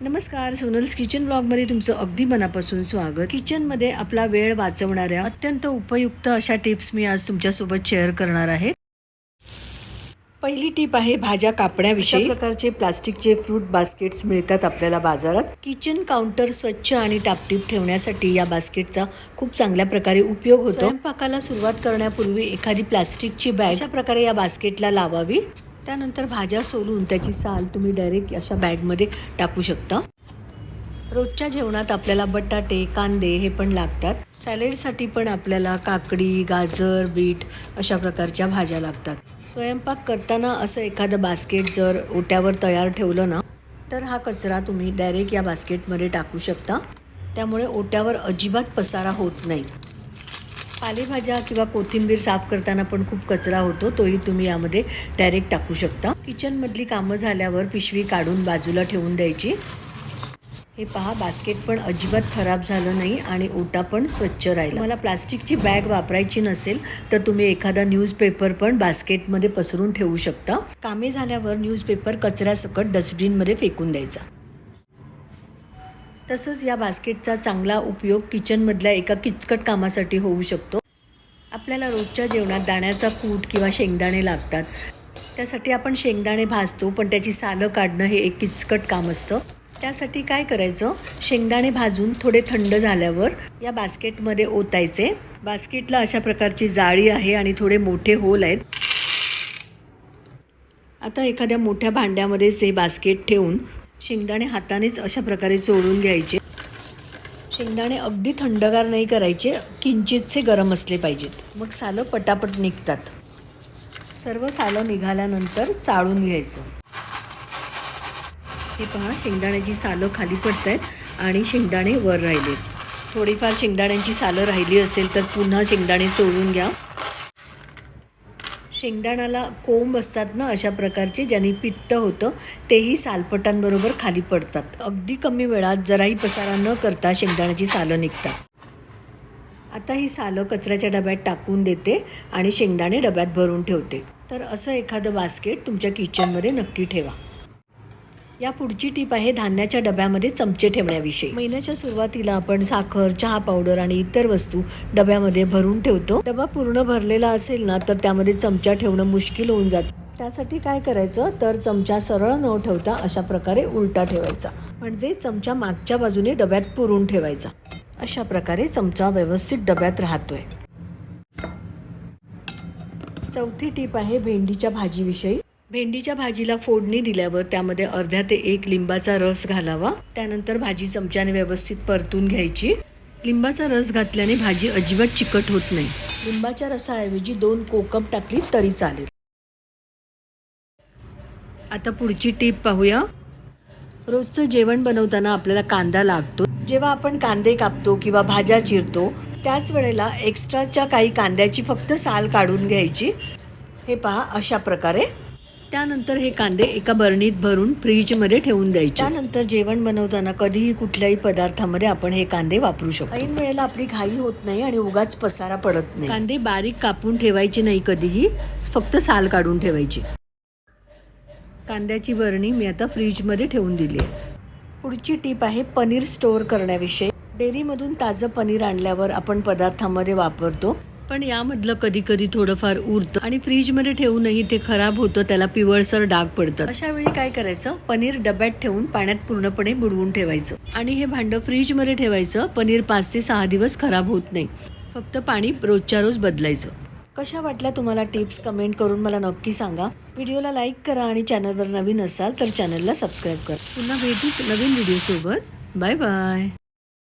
नमस्कार सोनल्स किचन ब्लॉगमध्ये तुमचं अगदी मनापासून स्वागत. किचनमध्ये आपला वेळ वाचवणाऱ्या अत्यंत उपयुक्त अशा टिप्स मी आज तुमच्यासोबत शेअर करणार आहे. पहिली टीप आहे भाज्या कापण्याविषयी. प्रकारचे प्लास्टिकचे फ्रूट बास्केट्स मिळतात आपल्याला बाजारात. किचन काउंटर स्वच्छ आणि टापटीप ठेवण्यासाठी या बास्केटचा खूप चांगल्या प्रकारे उपयोग होतो. स्वयंपाकाला सुरुवात करण्यापूर्वी एखादी प्लास्टिकची बॅग अशा प्रकारे या बास्केटला लावावी. त्यानंतर भाज्या सोलून त्याची साल तुम्ही डायरेक्ट अशा बॅगमध्ये टाकू शकता. रोजच्या जेवणात आपल्याला बटाटे कांदे हे पण लागतात. सॅलेडसाठी पण आपल्याला काकडी गाजर बीट अशा प्रकारच्या भाज्या लागतात. स्वयंपाक करताना असं एखादं बास्केट जर ओट्यावर तयार ठेवलं ना तर हा कचरा तुम्ही डायरेक्ट या बास्केटमध्ये टाकू शकता. त्यामुळे ओट्यावर अजिबात पसारा होत नाही. पालेभाज्या किंवा कोथिंबीर साफ करताना पण खूप कचरा होतो तोही तुम्ही यामध्ये डायरेक्ट टाकू शकता. किचनमधली कामं झाल्यावर पिशवी काढून बाजूला ठेवून द्यायची. हे पहा बास्केट पण अजिबात खराब झालं नाही आणि ओटा पण स्वच्छ राहिला. मला प्लास्टिकची बॅग वापरायची नसेल तर तुम्ही एखादा न्यूजपेपर पण बास्केटमध्ये पसरून ठेवू शकता. कामे झाल्यावर न्यूजपेपर कचऱ्यासकट डस्टबिनमध्ये फेकून द्यायचा. तसंच या बास्केटचा चांगला उपयोग किचनमधल्या एका किचकट कामासाठी होऊ शकतो. आपल्याला रोजच्या जेवणात दाण्याचा कूट किंवा शेंगदाणे लागतात. त्यासाठी आपण शेंगदाणे भाजतो पण त्याची सालं काढणं हे एक किचकट काम असतं. त्यासाठी काय करायचं? शेंगदाणे भाजून थोडे थंड झाल्यावर या बास्केटमध्ये ओतायचे. बास्केटला अशा प्रकारची जाळी आहे आणि थोडे मोठे होल आहेत. आता एखाद्या मोठ्या भांड्यामध्येच हे बास्केट ठेवून शेंगदाणे हातानेच अशा प्रकारे चोळून घ्यायचे. शेंगदाणे अगदी थंडगार नाही करायचे किंचितसे गरम असले पाहिजेत. मग सालं पटापट निघतात. सर्व सालं निघाल्यानंतर चाळून घ्यायचं. हे पहा शेंगदाण्याची सालं खाली पडत आहेत आणि शेंगदाणे वर राहिले. थोडीफार शेंगदाण्यांची सालं राहिली असेल तर पुन्हा शेंगदाणे चोळून घ्या. शेंगदाण्याला कोंब असतात ना अशा प्रकारचे ज्यांनी पित्त होतं तेही सालपटांबरोबर खाली पडतात. अगदी कमी वेळात जराही पसारा न करता शेंगदाण्याची सालं निघतात. आता ही सालं कचऱ्याच्या डब्यात टाकून देते आणि शेंगदाणे डब्यात भरून ठेवते. तर असं एखादं बास्केट तुमच्या किचनमध्ये नक्की ठेवा. या पुढची टीप आहे धान्याच्या डब्यामध्ये चमचे ठेवण्याविषयी. महिन्याच्या सुरुवातीला आपण साखर चहा पावडर आणि इतर वस्तू डब्यामध्ये भरून ठेवतो. डबा पूर्ण भरलेला असेल ना तर त्यामध्ये चमचा ठेवणं मुश्किल होऊन जात. त्यासाठी काय करायचं? तर चमचा सरळ न ठेवता अशा प्रकारे उलटा ठेवायचा. म्हणजे चमचा मागच्या बाजूने डब्यात पुरून ठेवायचा. अशा प्रकारे चमचा व्यवस्थित डब्यात राहतोय. चौथी टीप आहे भेंडीच्या भाजीविषयी. भेंडीच्या भाजीला फोडणी दिल्यावर त्यामध्ये अर्ध्या ते एक लिंबाचा रस घालावा. त्यानंतर भाजी चमच्याने व्यवस्थित परतून घ्यायची. लिंबाचा रस घातल्याने भाजी अजिबात चिकट होत नाही. लिंबाच्या रसाऐवजी दोन कोकम टाकली तरी चालेल. आता पुढची टीप पाहूया. रोजचं जेवण बनवताना आपल्याला कांदा लागतो. जेव्हा आपण कांदे कापतो किंवा भाज्या चिरतो त्याच वेळेला एक्स्ट्राच्या काही कांद्याची फक्त साल काढून घ्यायची. हे पहा अशा प्रकारे. त्यानंतर हे कांदे एका बरणीत भरून फ्रीजमध्ये ठेवून द्यायचे. त्यानंतर जेवण बनवताना कधीही कुठल्याही पदार्थामध्ये आपण हे कांदे वापरू शकतो. ऐन वेळेला आपली घाई होत नाही आणि उगाच पसारा पडत नाही. कांदे बारीक कापून ठेवायचे नाही कधीही फक्त साल काढून ठेवायची. कांद्याची बरणी मी आता फ्रीजमध्ये ठेवून दिली आहे. पुढची टीप आहे पनीर स्टोअर करण्याविषयी. डेअरीमधून ताजं पनीर आणल्यावर आपण पदार्थामध्ये वापरतो. पण यामधलं कधी कधी थोडंफार उरतं आणि फ्रीजमध्ये ठेवूनही ते खराब होतं त्याला पिवळसर डाग पडतात. अशा वेळी काय करायचं? पनीर डब्यात ठेवून पाण्यात पूर्णपणे बुडवून ठेवायचं. आणि हे भांडं फ्रीजमध्ये ठेवायचं पनीर पाच ते सहा दिवस खराब होत नाही. फक्त पाणी रोजच्या रोज बदलायचं. कशा वाटल्या तुम्हाला टिप्स कमेंट करून मला नक्की सांगा. व्हिडिओला लाईक करा आणि चॅनलवर नवीन असाल तर चॅनलला सबस्क्राईब करा. पुन्हा भेटूच नवीन व्हिडिओसोबत. Bye bye.